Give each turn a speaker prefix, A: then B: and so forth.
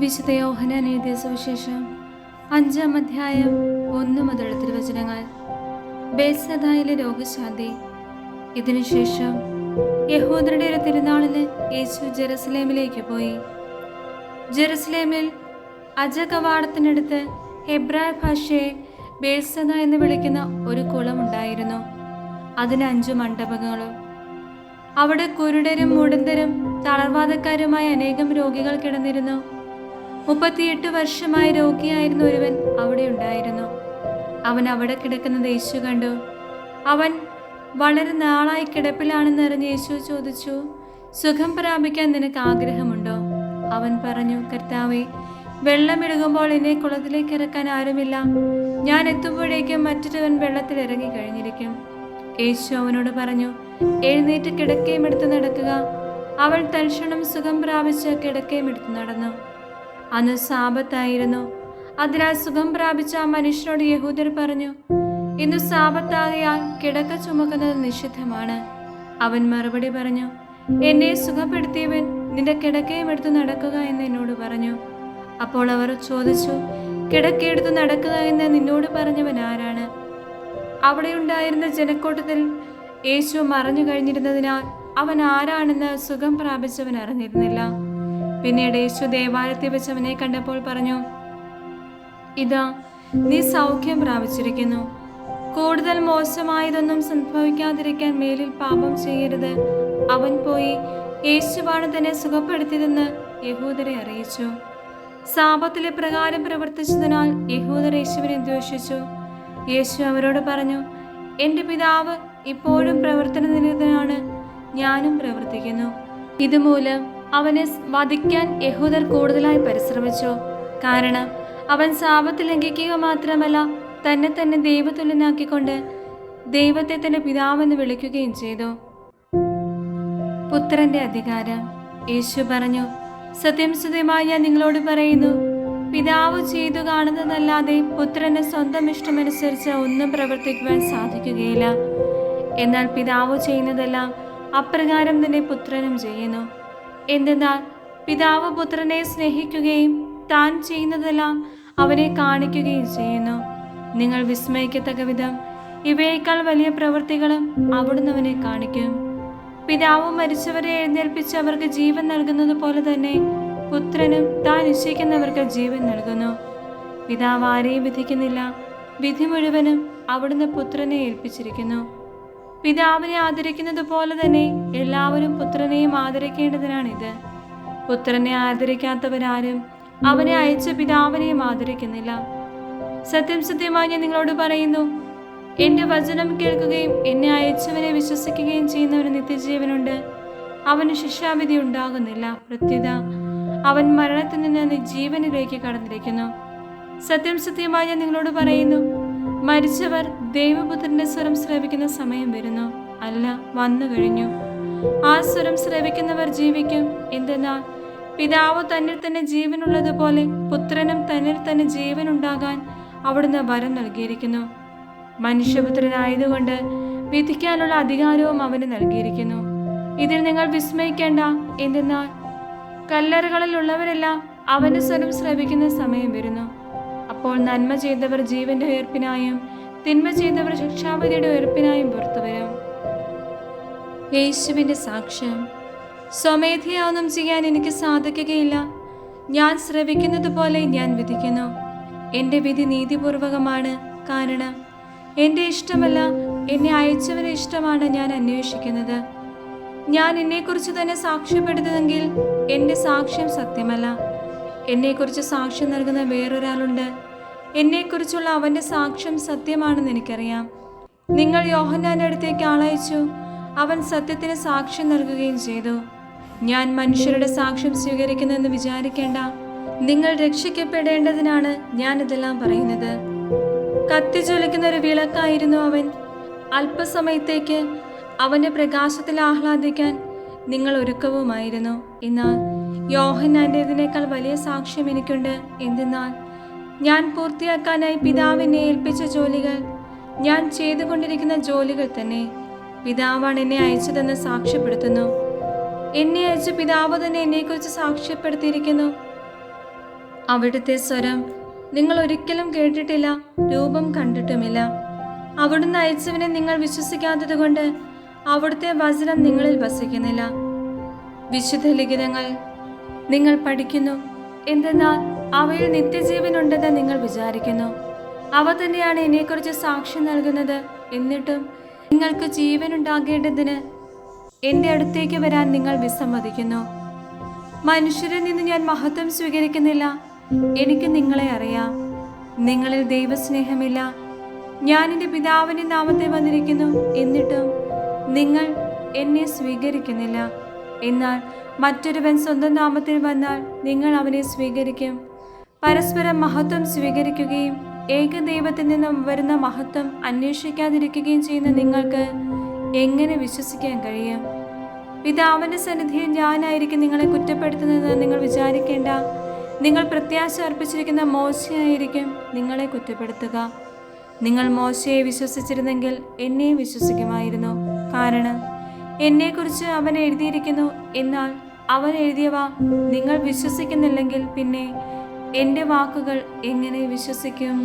A: വിശുദ്ധ യോഹനാൻ എഴുതിയ സുവിശേഷം അഞ്ചാം അധ്യായം ഒന്ന് മുതൽ തിരുവചനങ്ങൾ ബേസദായിലെ രോഗശാന്തി. ഇതിനുശേഷം യഹൂദരുടെ ഒരു തിരുനാളിന് യേശു ജെറുസലേമിലേക്ക് പോയി. ജെറുസലേമിൽ അജകവാടത്തിനടുത്ത് ഹെബ്രായ ഭാഷയെ ബേസദ എന്ന് വിളിക്കുന്ന ഒരു കുളമുണ്ടായിരുന്നു അതിന് അഞ്ചു മണ്ഡപങ്ങളും. അവിടെ കുരുടരും മുടന്തരും തളർവാദക്കാരുമായ അനേകം രോഗികൾ കിടന്നിരുന്നു. മുപ്പത്തിയെട്ട് വർഷമായി രോഗിയായിരുന്ന ഒരുവൻ അവിടെ ഉണ്ടായിരുന്നു. അവൻ അവിടെ കിടക്കുന്നത് യേശു കണ്ടു. അവൻ വളരെ നാളായി കിടപ്പിലാണെന്ന് അറിഞ്ഞ് യേശു ചോദിച്ചു സുഖം പ്രാപിക്കാൻ നിനക്ക് ആഗ്രഹമുണ്ടോ? അവൻ പറഞ്ഞു കർത്താവെ വെള്ളമിടുകുമ്പോൾ എന്നെ കുളത്തിലേക്ക് ഇറക്കാൻ ആരുമില്ല. ഞാൻ എത്തുമ്പോഴേക്കും മറ്റൊരുവൻ വെള്ളത്തിൽ ഇറങ്ങി കഴിഞ്ഞിരിക്കും. യേശു അവനോട് പറഞ്ഞു എഴുന്നേറ്റ് കിടക്കയും എടുത്ത് നടക്കുക. അവൾ തൽക്ഷണം സുഖം പ്രാപിച്ച് കിടക്കയും എടുത്ത് നടന്നു. അന്ന് സാപത്തായിരുന്നു. അതിനാൽ സുഖം പ്രാപിച്ച ആ മനുഷ്യനോട് യഹൂദർ പറഞ്ഞു ഇന്ന് സാപത്താകയാൽ കിടക്ക ചുമക്കുന്നത് നിഷിദ്ധമാണ്. അവൻ മറുപടി പറഞ്ഞു എന്നെ സുഖപ്പെടുത്തിയവൻ നിന്റെ കിടക്കയും എടുത്ത് നടക്കുക എന്ന് എന്നോട് പറഞ്ഞു. അപ്പോൾ അവർ ചോദിച്ചു കിടക്കയെടുത്ത് നടക്കുക എന്ന് നിന്നോട് പറഞ്ഞവൻ ആരാണ്? അവിടെ ഉണ്ടായിരുന്ന ജനക്കൂട്ടത്തിൽ യേശു മറഞ്ഞു കഴിഞ്ഞിരുന്നതിനാൽ അവൻ ആരാണെന്ന് സുഖം പ്രാപിച്ചവൻ അറിഞ്ഞിരുന്നില്ല. പിന്നീട് യേശു ദേവാലയത്തിൽ വെച്ച് അവനെ കണ്ടപ്പോൾ പറഞ്ഞു ഇതാ നീ സൗഖ്യം പ്രാപിച്ചിരിക്കുന്നു. കൂടുതൽ മോശമായതൊന്നും സംഭവിക്കാതിരിക്കാൻ മേലിൽ പാപം ചെയ്യരുത്. അവൻ പോയി യേശുവാണ് തന്നെ സുഖപ്പെടുത്തിയതെന്ന് യഹൂദരെ അറിയിച്ചു. സാപത്തിലെ പ്രകാരം പ്രവർത്തിച്ചതിനാൽ യഹൂദർ യേശുവിനെ ദ്വേഷിച്ചു. യേശു അവരോട് പറഞ്ഞു എന്റെ പിതാവ് ഇപ്പോഴും പ്രവർത്തന നിരതനാണ് ഞാനും പ്രവർത്തിക്കുന്നു. ഇതുമൂലം അവനെ വധിക്കാൻ യഹൂദർ കൂടുതലായി പരിശ്രമിച്ചു. കാരണം അവൻ സാപത്ത് ലംഘിക്കുക മാത്രമല്ല തന്നെ തന്നെ ദൈവതുല്യനാക്കിക്കൊണ്ട് ദൈവത്തെ തന്നെ പിതാവെന്ന് വിളിക്കുകയും ചെയ്തു. പുത്രന്റെ അധികാരം. യേശു പറഞ്ഞു സത്യം സത്യമായി ഞാൻ നിങ്ങളോട് പറയുന്നു പിതാവ് ചെയ്തു കാണുന്നതല്ലാതെ പുത്രന് സ്വന്തം ഇഷ്ടമനുസരിച്ച് ഒന്നും പ്രവർത്തിക്കുവാൻ സാധിക്കുകയില്ല. എന്നാൽ പിതാവ് ചെയ്യുന്നതെല്ലാം അപ്രകാരം തന്നെ പുത്രനും ചെയ്യുന്നു. എന്തെന്നാൽ പിതാവ് പുത്രനെ സ്നേഹിക്കുകയും താൻ ചെയ്യുന്നതെല്ലാം അവനെ കാണിക്കുകയും ചെയ്യുന്നു. നിങ്ങൾ വിസ്മയിക്കത്തക്ക വിധം ഇവയേക്കാൾ വലിയ പ്രവൃത്തികളും അവിടുന്ന് അവനെ കാണിക്കും. പിതാവ് മരിച്ചവരെ എഴുന്നേൽപ്പിച്ച് അവർക്ക് ജീവൻ നൽകുന്നത് പോലെ തന്നെ പുത്രനും താൻ നിശ്ചയിക്കുന്നവർക്ക് ജീവൻ നൽകുന്നു. പിതാവ് ആരെയും വിധിക്കുന്നില്ല. വിധി മുഴുവനും അവിടുന്ന് പുത്രനെ ഏൽപ്പിച്ചിരിക്കുന്നു. പിതാവിനെ ആദരിക്കുന്നത് പോലെ തന്നെ എല്ലാവരും പുത്രനെയും ആദരിക്കേണ്ടതിനാണിത്. പുത്രനെ ആദരിക്കാത്തവരാരും അവനെ അയച്ച പിതാവിനെയും ആദരിക്കുന്നില്ല. സത്യം സത്യമായി ഞാൻ നിങ്ങളോട് പറയുന്നു എന്റെ വചനം കേൾക്കുകയും എന്നെ അയച്ചവനെ വിശ്വസിക്കുകയും ചെയ്യുന്ന ഒരു നിത്യജീവനുണ്ട്. അവന് ശിക്ഷാവിധി ഉണ്ടാകുന്നില്ല പ്രത്യുത അവൻ മരണത്തിൽ നിന്ന് ജീവനിലേക്ക് കടന്നിരിക്കുന്നു. സത്യം സത്യമായി ഞാൻ നിങ്ങളോട് പറയുന്നു മരിച്ചവർ ദൈവപുത്രന്റെ സ്വരം ശ്രവിക്കുന്ന സമയം വരുന്നു. അല്ല വന്നു കഴിഞ്ഞു. ആ സ്വരം ശ്രവിക്കുന്നവർ ജീവിക്കും. എന്തെന്നാൽ പിതാവ് തന്നിൽ തന്നെ ജീവനുള്ളതുപോലെ പുത്രനും തന്നിൽ തന്നെ ജീവൻ ഉണ്ടാകാൻ അവിടുന്ന് വരം നൽകിയിരിക്കുന്നു. മനുഷ്യപുത്രനായതുകൊണ്ട് വിധിക്കാനുള്ള അധികാരവും അവന് നൽകിയിരിക്കുന്നു. ഇതിൽ നിങ്ങൾ വിസ്മയിക്കേണ്ട എന്തെന്നാൽ കല്ലറകളിലുള്ളവരെല്ലാം അവന്റെ സ്വരം ശ്രവിക്കുന്ന സമയം വരുന്നു. അപ്പോൾ നന്മ ചെയ്തവർ ജീവന്റെ ഉയർപ്പിനായും തിന്മ ചെയ്തവർ ശിക്ഷാവിധിയുടെ ഉയർപ്പിനായും പുറത്തുവരും യേശുവിന്റെ സാക്ഷ്യം സ്വമേധയാവൊന്നും ചെയ്യാൻ എനിക്ക് സാധിക്കുകയില്ല. ഞാൻ ശ്രവിക്കുന്നത് പോലെ ഞാൻ വിധിക്കുന്നു. എന്റെ വിധി നീതിപൂർവകമാണ്. കാരണം എന്റെ ഇഷ്ടമല്ല എന്നെ അയച്ചവരെ ഇഷ്ടമാണ് ഞാൻ അന്വേഷിക്കുന്നത്. ഞാൻ എന്നെക്കുറിച്ച് തന്നെ സാക്ഷ്യപ്പെടുത്തുന്നെങ്കിൽ എന്റെ സാക്ഷ്യം സത്യമല്ല. എന്നെക്കുറിച്ച് സാക്ഷ്യം നൽകുന്ന വേറൊരാളുണ്ട്. എന്നെക്കുറിച്ചുള്ള അവന്റെ സാക്ഷ്യം സത്യമാണെന്ന് എനിക്കറിയാം. നിങ്ങൾ യോഹന്നാന്റെ അടുത്തേക്ക് ആളയച്ചു. അവൻ സത്യത്തിന് സാക്ഷ്യം നൽകുകയും ചെയ്തു. ഞാൻ മനുഷ്യരുടെ സാക്ഷ്യം സ്വീകരിക്കുന്നെന്ന് വിചാരിക്കേണ്ട. നിങ്ങൾ രക്ഷിക്കപ്പെടേണ്ടതിനാണ് ഞാൻ ഇതെല്ലാം പറയുന്നത്. കത്തിജ്വലിക്കുന്ന ഒരു വിളക്കായിരുന്നു അവൻ. അല്പസമയത്തേക്ക് അവന്റെ പ്രകാശത്തിൽ ആഹ്ലാദിക്കാൻ നിങ്ങൾ ഒരുക്കവുമായിരുന്നു. എന്നാൽ യോഹന്നാന്റെതിനേക്കാൾ വലിയ സാക്ഷ്യം എനിക്കുണ്ട്. എന്തെന്നാൽ ഞാൻ പൂർത്തിയാക്കാനായി പിതാവിനെ ഏൽപ്പിച്ച ജോലികൾ ഞാൻ ചെയ്തുകൊണ്ടിരിക്കുന്ന ജോലികൾ തന്നെ പിതാവാണ് എന്നെ അയച്ചതെന്ന് സാക്ഷ്യപ്പെടുത്തുന്നു. എന്നെ അയച്ച പിതാവ് തന്നെ എന്നെക്കുറിച്ച് സാക്ഷ്യപ്പെടുത്തിയിരിക്കുന്നു. അവിടുത്തെ സ്വരം നിങ്ങൾ ഒരിക്കലും കേട്ടിട്ടില്ല രൂപം കണ്ടിട്ടുമില്ല. അവിടുന്ന് അയച്ചവനെ നിങ്ങൾ വിശ്വസിക്കാത്തത് കൊണ്ട് അവിടുത്തെ വചനം നിങ്ങളിൽ വസിക്കുന്നില്ല. വിശുദ്ധ ലിഖിതങ്ങൾ നിങ്ങൾ പഠിക്കുന്നു. എന്തെന്നാൽ അവയിൽ നിത്യജീവനുണ്ടെന്ന് നിങ്ങൾ വിചാരിക്കുന്നു. അവ തന്നെയാണ് എന്നെക്കുറിച്ച് സാക്ഷ്യം നൽകുന്നത്. എന്നിട്ടും നിങ്ങൾക്ക് ജീവനുണ്ടാകേണ്ടതിന് എന്റെ അടുത്തേക്ക് വരാൻ നിങ്ങൾ വിസമ്മതിക്കുന്നു. മനുഷ്യരിൽ നിന്ന് ഞാൻ മഹത്വം സ്വീകരിക്കുന്നില്ല. എനിക്ക് നിങ്ങളെ അറിയാം. നിങ്ങളിൽ ദൈവസ്നേഹമില്ല. ഞാൻ എന്റെ പിതാവിന്റെ നാമത്തെ വന്നിരിക്കുന്നു. എന്നിട്ടും നിങ്ങൾ എന്നെ സ്വീകരിക്കുന്നില്ല. എന്നാൽ മറ്റൊരുവൻ സ്വന്തം നാമത്തിൽ വന്നാൽ നിങ്ങൾ അവനെ സ്വീകരിക്കും. പരസ്പരം മഹത്വം സ്വീകരിക്കുകയും ഏകദൈവത്തിൽ നിന്നും വരുന്ന മഹത്വം അന്വേഷിക്കാതിരിക്കുകയും ചെയ്യുന്ന നിങ്ങൾക്ക് എങ്ങനെ വിശ്വസിക്കാൻ കഴിയും? പിതാവിന്റെ സന്നിധിയിൽ ഞാനായിരിക്കും നിങ്ങളെ കുറ്റപ്പെടുത്തുന്നതെന്ന് നിങ്ങൾ വിചാരിക്കേണ്ട. നിങ്ങൾ പ്രത്യാശ അർപ്പിച്ചിരിക്കുന്ന മോശയായിരിക്കും നിങ്ങളെ കുറ്റപ്പെടുത്തുക. നിങ്ങൾ മോശയെ വിശ്വസിച്ചിരുന്നെങ്കിൽ എന്നെയും വിശ്വസിക്കുമായിരുന്നു. കാരണം എന്നെക്കുറിച്ച് അവൻ എഴുതിയിരിക്കുന്നു. എന്നാൽ അവൻ എഴുതിയവ നിങ്ങൾ വിശ്വസിക്കുന്നില്ലെങ്കിൽ പിന്നെ എന്റെ വാക്കുകൾ എങ്ങനെ വിശ്വസിക്കും.